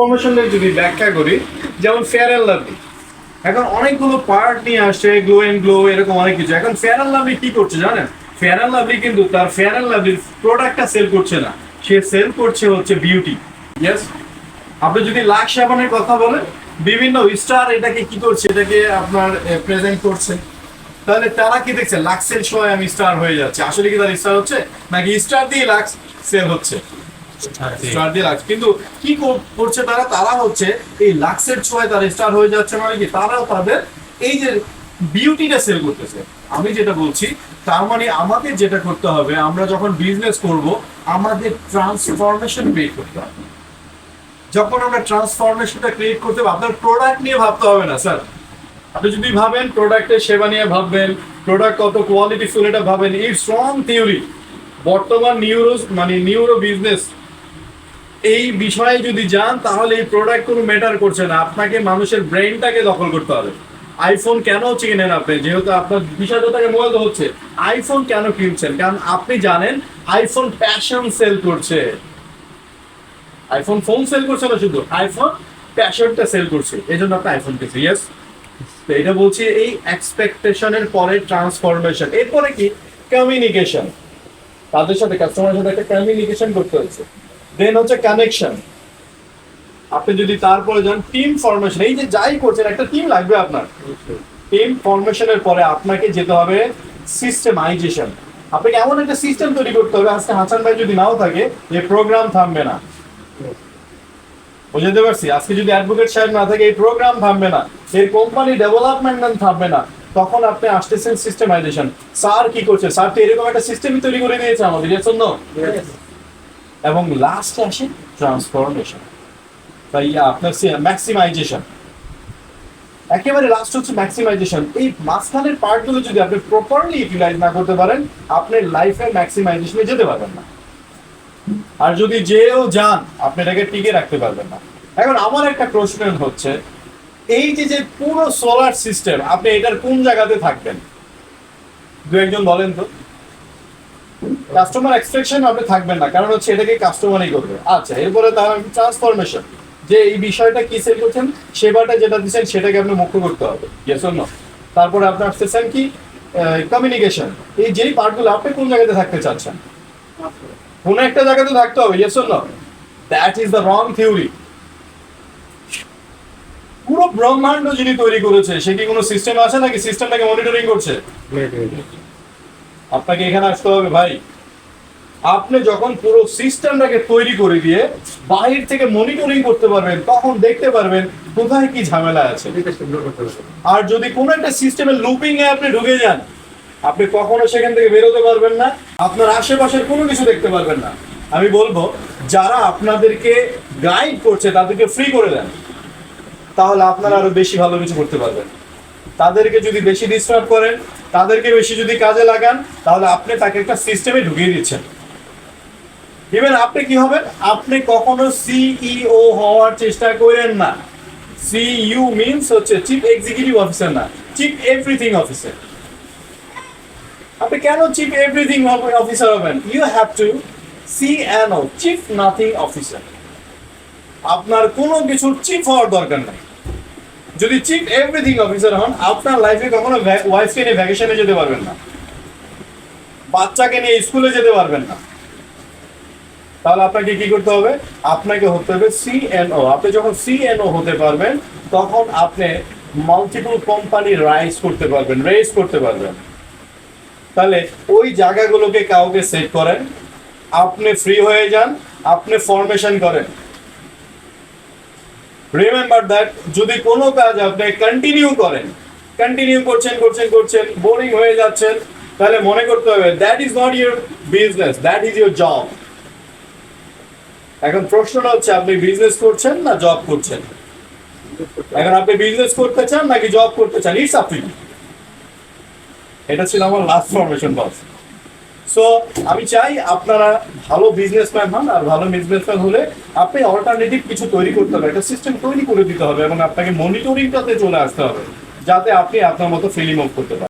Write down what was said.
ইনফরমেশনের যদি ব্যাখ্যা করি, যেমন ফেয়ার অ্যান্ড লাভলি এখন অনেকগুলো পার্ট নিয়ে আসছে গ্লো এন্ড গ্লো এরকম অনেক কিছু। এখন ফেয়ার অ্যান্ড লাভলি কি করছে জানেন? ফেয়ার অ্যান্ড লাভলি কিন্তু তার ফেয়ার অ্যান্ড লাভলির প্রোডাক্টটা সেল করছে না। সে সেল করছে হচ্ছে বিউটি ইয়েস আপনি যদি লাখ সাবানের কথা বলেন, বিভিন্ন স্টার এটাকে কি করছে? এটাকে আপনার প্রেজেন্ট করছে। তাহলে তারা কি দেখছে? লাক্সের সময় আমি স্টার হয়ে যাচ্ছে। আসলে কি তার স্টার হচ্ছে? নাকি স্টার দিয়ে লাক্স সেল হচ্ছে? স্টার দিয়ে কিন্তু কি করছে তারা? তারা হচ্ছে এই লাক্সের ছোঁয়ায় তারা স্টার হয়ে যাচ্ছে মানে কি? তারাও তাদের এই যে বিউটিটা সেল করতেছে। আমি যেটা বলছি, তার মানে আমাদের যেটা করতে হবে, আমরা যখন বিজনেস করব, আমাদের ট্রান্সফরমেশন ক্রিয়েট করতে হবে। যখন আমরা ট্রান্সফরমেশনটা ক্রিয়েট করতে হবে, আপনার প্রোডাক্ট নিয়ে ভাবতে হবে না স্যার আপনি যদি ভাবেন প্রোডাক্টের সেবা নিয়ে ভাববেন প্রোডাক্ট কত কোয়ালিটি ফুল এটা ভাবেন, এই স্ট্রং থিওরি বর্তমান নিউরো মানে নিউরো বিজনেস এই বিষয়ে যদি যান, তাহলে এই প্রোডাক্ট কোনো ম্যাটার করছে না। আপনাকে মানুষের ব্রেনটাকে দখল করতে হবে। আইফোন কেন কিনেন আপনি? যেহেতু আপনার বিশ টাকা মোবাইল হচ্ছে আইফোন কেন কিনছেন? কারণ আপনি জানেন আইফোন প্যাশন সেল করছে। আইফোন ফোন সেল করছে না শুধু আইফোন প্যাশনটা সেল করছে। এই জন্য আপনি আইফোন কিনছে ইয়েস তো এটা বলছি, এই এক্সপেকটেশনের পরে ট্রান্সফরমেশন এরপরে কি? কমিউনিকেশন তাদের সাথে কাস্টমারের সাথে একটা কমিউনিকেশন করতে হচ্ছে দেন হচ্ছে কানেকশন আপনি যদি তারপরে যান টিম ফরমেশন এই যে যাই করছেন, একটা টিম লাগবে আপনার। টিম ফরমেশনের পরে আপনাকে যেতে হবে সিস্টেমাইজেশন আপনাকে এমন একটা সিস্টেম তৈরি করতে হবে, আজকে হাসান ভাই যদি নাও থাকে, যে প্রোগ্রাম থামবে না। বুঝতে পারছি? আজকে যদি অ্যাডভোকেট সাহেব না থাকে, এই প্রোগ্রাম থামবে না। এই কোম্পানি ডেভেলপমেন্ট থামবে না। তখন আপনি আসতেছেন সিস্টেমাইজেশন স্যার কি করছে? স্যার তো এরকম একটা সিস্টেমই তৈরি করে দিয়েছে আমাদের এর জন্য এবং লাস্টে আসে ট্রান্সফরমেশন তাই আপনার ম্যাক্সিমাইজেশন একেবারে লাস্ট হচ্ছে ম্যাক্সিমাইজেশন এই মাঝখানের পার্টগুলো যদি আপনি প্রপারলি ইউটিলাইজ না করতে পারেন আপনি লাইফের ম্যাক্সিমাইজেশনে যেতে পারবেন না। আর যদি যেও যান, আপনি এটাকে টিকে রাখতে পারবেন না। এখন আমার একটা প্রশ্ন হচ্ছে, এই যে যে পুরো সোলার সিস্টেম আপনি এটার কোন জায়গাতে থাকবেন? দু একজন বলেন তো। কাস্টমার এক্সপেকশন আপনি থাকবেন না কারণ হচ্ছে এটাকে কাস্টমারই করবে। আচ্ছা এরপরে তার ট্রান্সফরমেশন যে এই বিষয়টা কি সেল করছেন সেবাটা যেটা দিচ্ছেন সেটাকে আপনি মুখ্য করতে হবে। ইয়েস অন্য তারপরে আপনি আসতেছেন কি? কমিউনিকেশন এই যেই পার্টগুলো আপনি কোন জায়গাতে থাকতে চাচ্ছেন? কোনো একটা জায়গাতে থাকতে হবে ইয়েস অন্য that is the wrong theory পুরো ব্রহ্মাণ্ড যিনি তৈরি করেছে সে কি কোনো সিস্টেম আছে নাকি সিস্টেমটাকে মনিটরিং করছে। আপনাকে এখানে আসতে হবে ভাই। আপনি যখন পুরো সিস্টেমটাকে তৈরি করে দিয়ে বাহির থেকে মনিটরিং করতে পারবেন, তখন দেখতে পারবেন কোথায় কি ঝামেলা আছে। আর যদি কোনো একটা সিস্টেমের লুপিং এ আপনি ঢুকে যান, আপনি কখনো সেখান থেকে বেরোতে পারবেন না, আপনার আশেপাশের কোনো কিছু দেখতে পারবেন না। আমি বলব, যারা আপনাদেরকে গাইড করছে, তাদেরকে ফ্রি করে দেন। তাহলে আপনারা আরও বেশি ভালো কিছু করতে পারবেন। তাদেরকে যদি বেশি ডিস্টার্ব করেন, তাদেরকে বেশি যদি কাজে লাগান, তাহলে আপনি তাকে একটা সিস্টেমে ঢুকিয়ে দিচ্ছেন। ইভেন আপনি কি হবেন? আপনি কখনো সিইও হওয়ার চেষ্টা করেন না। সিইউ মিনস হচ্ছে চিফ এক্সিকিউটিভ অফিসার না। চিফ এভরিথিং অফিসার আপনি কেন চিফ এভরিথিং অফিসার হবেন? You have to see an O chief nothing officer আপনার কোনো কিছুর চিফ হওয়ার দরকার নাই। যদি চিফ এভরিথিং অফিসার হন, আপনার লাইফে কখনো ওয়াইফকে নিয়ে ভ্যাকেশনে যেতে পারবেন না। বাচ্চাকে নিয়ে স্কুলে যেতে পারবেন না। তাহলে আপনাকে কি করতে হবে? আপনাকে হতে হবে সিএনও আপনি যখন সিএনও হতে পারবেন, তখন আপনি মাল্টিপল কোম্পানি রাইজ করতে পারবেন রেজ করতে পারবেন। তাহলে ওই জায়গাগুলোকে কাউকে সেট করেন। আপনি ফ্রি হয়ে যান, আপনি ফরমেশন করেন। রিমেম্বার দ্যাট যদি কোনো কাজ আপনি কন্টিনিউ করেন কন্টিনিউ করছেন করছেন করছেন বোরিং হয়ে যাচ্ছেন, তাহলে মনে করতে হবে that is not your business that is your job এখন প্রশ্নটা হচ্ছে, আপনি বিজনেস করছেন না জব করছেন? এখন আপনি বিজনেস করতে চান নাকি জব করতে চান? ইটস আপ টু এটা ছিল আমার লাস্ট ফরমেশন বস সো আমি চাই আপনারা ভালো বিজনেসম্যান হন আর ভালো বিজনেসম্যান হলে আপনি অল্টারনেটিভ কিছু তৈরি করতে হবে, একটা সিস্টেম তৈরি করে দিতে হবে এবং আপনাকে মনিটরিংটাতে চলে আসতে হবে, যাতে আপনি আপনার মতো ফিলিং অফ করতে পারেন।